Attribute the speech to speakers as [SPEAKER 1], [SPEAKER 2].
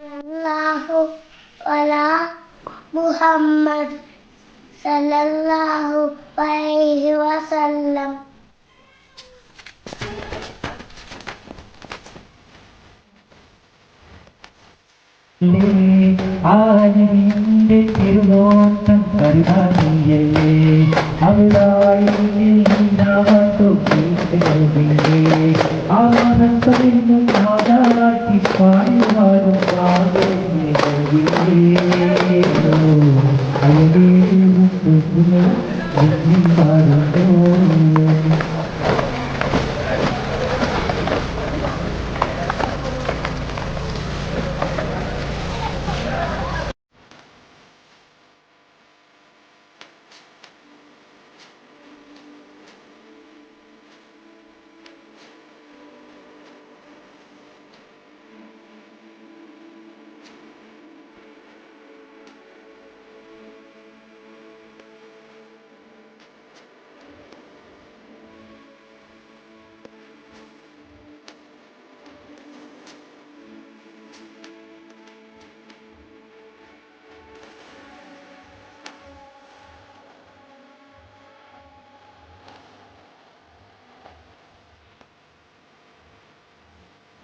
[SPEAKER 1] സല്ലല്ലാഹു അലാ മുഹമ്മദ് സല്ലല്ലാഹു അലൈഹി വസല്ലം.
[SPEAKER 2] ആനന്ദിന്റെ തിരുനോട്ടം കരുതാനിയല്ലേ അവിടെ ആനന്ദമെന്നും ആദാട്ടി പാടുവാനും Thank you.